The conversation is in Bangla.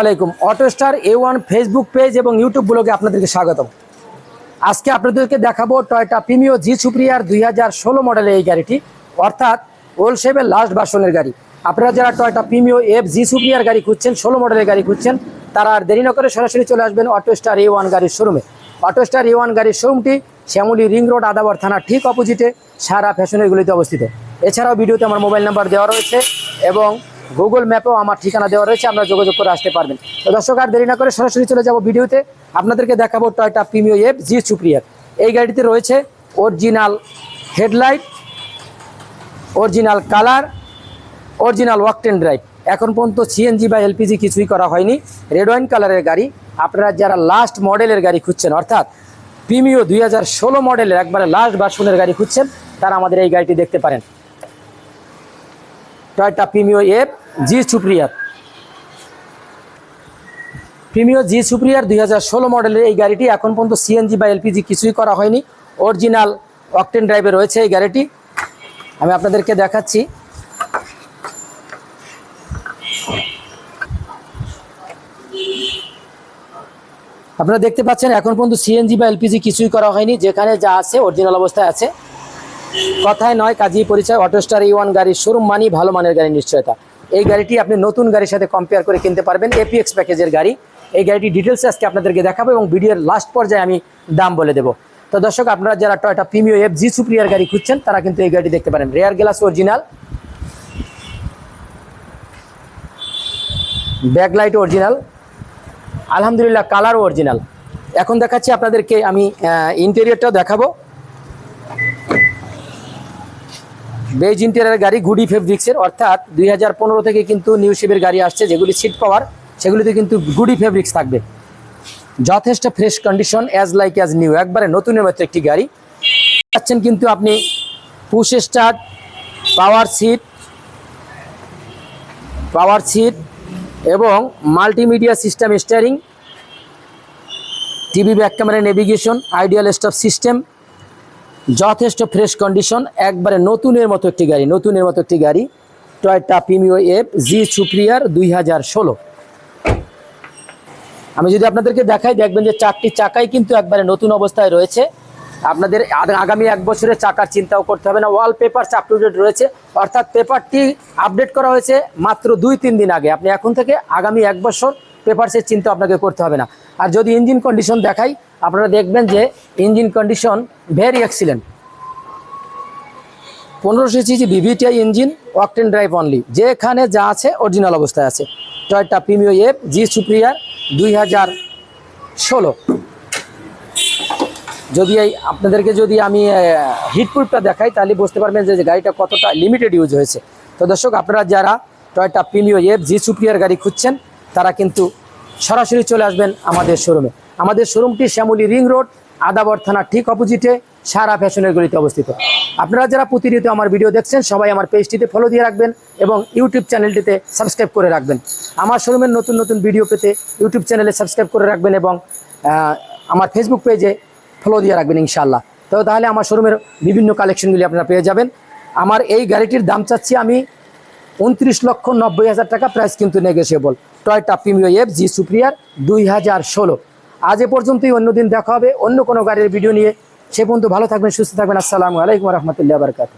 আলাইকুম। Autostar A one Facebook page এবং ইউটিউব ব্লগে আপনাদেরকে স্বাগতম। আজকে আপনাদেরকে দেখাবো টয়টা প্রিমিও জি সুপ্রিয়ার দুই হাজার ষোলো মডেলের এই গাড়িটি, অর্থাৎ ওল শেপের লাস্ট ভার্সনের গাড়ি। আপনারা যারা Toyota Premio F G superior গাড়ি খুঁজছেন, ষোলো মডেলের গাড়ি খুঁজছেন, তারা আর দেরি না করে সরাসরি চলে আসবেন অটোস্টার এ ওয়ান গাড়ির শোরুমে অটোস্টার এ ওয়ান গাড়ির শোরুমটি শ্যামলী রিং রোড আদাবর থানার ঠিক অপোজিটে সারা ফ্যাশনের গুলিতে অবস্থিত। এছাড়াও ভিডিওতে আমার মোবাইল নাম্বার দেওয়া রয়েছে এবং গুগল ম্যাপেও আমার ঠিকানা দেওয়া রয়েছে, আপনারা যোগাযোগ করে আসতে পারবেন। তো দর্শক, আর দেরি না করে সরাসরি চলে যাব ভিডিওতে। আপনাদেরকে দেখাবো Toyota Premio F G superior এই গাড়িতে রয়েছে original headlight original colour original ওয়াকটেন drive এখন পর্যন্ত সিএনজি বা এলপিজি কিছুই করা হয়নি। রেড ওয়াইন কালারের গাড়ি। আপনারা যারা লাস্ট মডেলের গাড়ি খুঁজছেন, অর্থাৎ প্রিমিও দুই হাজার ষোলো মডেলের একবারে লাস্ট ভার্সনের গাড়ি খুঁজছেন, তারা আমাদের এই গাড়িটি দেখতে পারেন। Toyota Premio F G superior Premio G superior দুই হাজার ষোলো মডেলের এই গাড়িটি এখন পর্যন্ত সিএনজি বা এলপিজি কিছুই করা হয়নি। অরিজিনাল অকটেন ড্রাইভে রয়েছে এই গাড়িটি। আমি আপনাদেরকে দেখাচ্ছি। আপনারা দেখতে পাচ্ছেন, এখন পর্যন্ত সিএনজি বা এলপিজি কিছুই করা হয়নি, যেখানে যা আছে অরিজিনাল অবস্থায় আছে। কথায় নয় কাজী পরিচয় অটোস্টার ই ওয়ান গাড়ির শোরুম মানি ভালো মানের গাড়ির নিশ্চয়তা। এই গাড়িটি আপনি নতুন গাড়ির সাথে কম্পেয়ার করে কিনতে পারবেন এপিএক্স প্যাকেজের গাড়ি। এই গাড়িটি ডিটেলস আজকে আপনাদেরকে দেখাবো এবং ভিডিওর লাস্ট পর্যায়ে আমি দাম বলে দেবো। তো দর্শক, আপনারা যারা Toyota Premio F G superior গাড়ি খুঁজছেন, তারা কিন্তু এই গাড়িটি দেখতে পারেন। Rear glass original backlight original আলহামদুলিল্লাহ কালারও অরিজিনাল এখন দেখাচ্ছি আপনাদেরকে আমি ইন্টেরিয়রটাও দেখাবো। বেজ ইন্টেরিয়ার গাড়ি গুডি ফেব্রিক্সের, অর্থাৎ দুই হাজার পনেরো থেকে কিন্তু নিউ শেপের গাড়ি আসছে, যেগুলি সিট পাওয়ার সেগুলিতে কিন্তু গুডি ফেব্রিক্স থাকবে। যথেষ্ট fresh condition as like as new একবারে নতুনের মতো একটি গাড়ি। পাচ্ছেন কিন্তু আপনি push start power seat power seat এবং multimedia system steering TV back camera navigation ideal stop system যথেষ্ট ফ্রেশ কন্ডিশন একবারে নতুনের মতো একটি গাড়ি, নতুনের মতো একটি গাড়ি Toyota Premio F G superior দুই হাজার ষোলো। আমি যদি আপনাদেরকে দেখাই, দেখবেন যে চারটি চাকাই কিন্তু একবারে নতুন অবস্থায় রয়েছে। আপনাদের আগামী এক বছরের চাকার চিন্তাও করতে হবে না wall paper up to date রয়েছে। অর্থাৎ পেপারটি আপডেট করা হয়েছে মাত্র দুই তিন দিন আগে। আপনি এখন থেকে আগামী এক বছর পেপারসের চিন্তা আপনাকে করতে হবে না। আর যদি ইঞ্জিন কন্ডিশন দেখাই, আপনারা দেখবেন যে ইঞ্জিন কন্ডিশন ভেরি এক্সিলেন্ট। পনেরোশো সিসি ভিভিটিআই ইঞ্জিন ওয়াকটেন ড্রাইভ অনলি যেখানে যা আছে, অরিজিনাল অবস্থায় আছে। Toyota Premio F, G superior দুই হাজার ষোলো। যদি এই আপনাদেরকে যদি আমি হিটপ্রুফটা দেখাই, তাহলে বুঝতে পারবেন যে গাড়িটা কতটা লিমিটেড ইউজ হয়েছে। তো দর্শক, আপনারা যারা Toyota Premio F, G superior গাড়ি খুঁজছেন তারা কিন্তু সরাসরি চলে আসবেন আমাদের শোরুমে আমাদের শোরুমটি শ্যামলী রিং রোড, আদাবর থানার ঠিক অপোজিটে, সারা ফ্যাশনের গলিতে অবস্থিত। আপনারা যারা প্রতিনিয়ত আমার ভিডিও দেখছেন, সবাই আমার পেজটিতে ফলো দিয়ে রাখবেন এবং ইউটিউব চ্যানেলটিতে সাবস্ক্রাইব করে রাখবেন। আমার শোরুমের নতুন নতুন ভিডিও পেতে ইউটিউব চ্যানেলে সাবস্ক্রাইব করে রাখবেন এবং আমার ফেসবুক পেজে ফলো দিয়ে রাখবেন ইনশাল্লাহ তো তাহলে আমার শোরুমের বিভিন্ন কালেকশনগুলি আপনারা পেয়ে যাবেন। আমার এই গাড়িটির দাম চাচ্ছি আমি উনত্রিশ লক্ষ নব্বই হাজার টাকা প্রাইস কিন্তু negotiable Toyota Premio F G superior দুই হাজার ষোলো। আজ এ পর্যন্তই অন্যদিন দেখা হবে অন্য কোনো গাড়ির ভিডিও নিয়ে। সে পর্যন্ত ভালো থাকবেন, সুস্থ থাকবেন। আসসালামু আলাইকুম রহমতুল্লাহ বারকাত